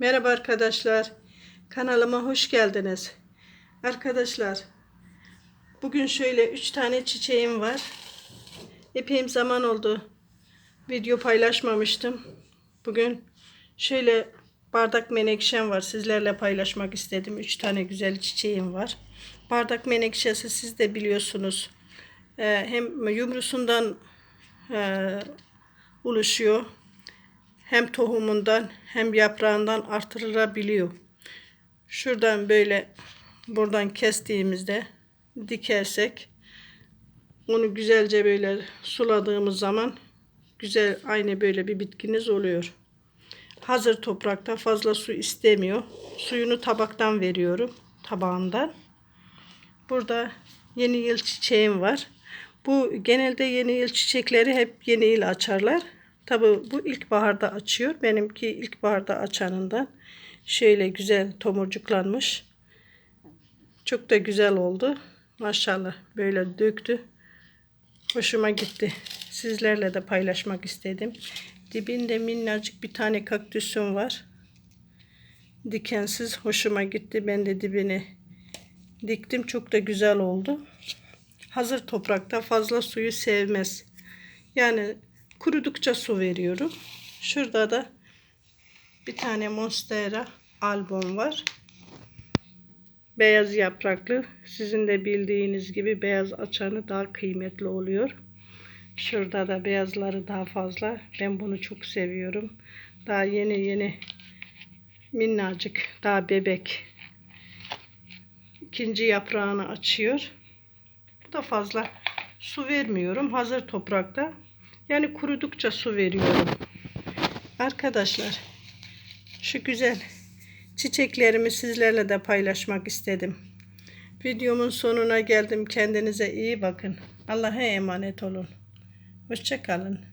Merhaba arkadaşlar. Kanalıma hoş geldiniz. Arkadaşlar, bugün şöyle 3 tane çiçeğim var. Epeyim zaman oldu. Video paylaşmamıştım. Bugün şöyle bardak menekşem var. Sizlerle paylaşmak istedim. 3 tane güzel çiçeğim var. Bardak menekşesi siz de biliyorsunuz. Ee, hem yumrusundan e, oluşuyor hem tohumundan hem yaprağından artırılabiliyor. Şuradan böyle buradan kestiğimizde dikersek onu güzelce böyle suladığımız zaman güzel aynı böyle bir bitkiniz oluyor. Hazır toprakta fazla su istemiyor. Suyunu tabaktan veriyorum. Tabağından. Burada yeni yıl çiçeğim var. Bu genelde yeni yıl çiçekleri hep yeni yıl açarlar. Tabi bu ilkbaharda açıyor. Benimki ilkbaharda açanından. Şöyle güzel tomurcuklanmış. Çok da güzel oldu. Maşallah böyle döktü. Hoşuma gitti. Sizlerle de paylaşmak istedim. Dibinde minnacık bir tane kaktüsüm var. Dikensiz hoşuma gitti. Ben de dibini diktim. Çok da güzel oldu. Hazır toprakta fazla suyu sevmez. Yani kurudukça su veriyorum. Şurada da bir tane Monstera album var. Beyaz yapraklı. Sizin de bildiğiniz gibi beyaz açanı daha kıymetli oluyor. Şurada da beyazları daha fazla. Ben bunu çok seviyorum. Daha yeni yeni minnacık, daha bebek. İkinci yaprağını açıyor. Bu da fazla su vermiyorum. Hazır toprakta. Yani kurudukça su veriyorum. Arkadaşlar şu güzel çiçeklerimi sizlerle de paylaşmak istedim. Videomun sonuna geldim. Kendinize iyi bakın. Allah'a emanet olun. Hoşçakalın.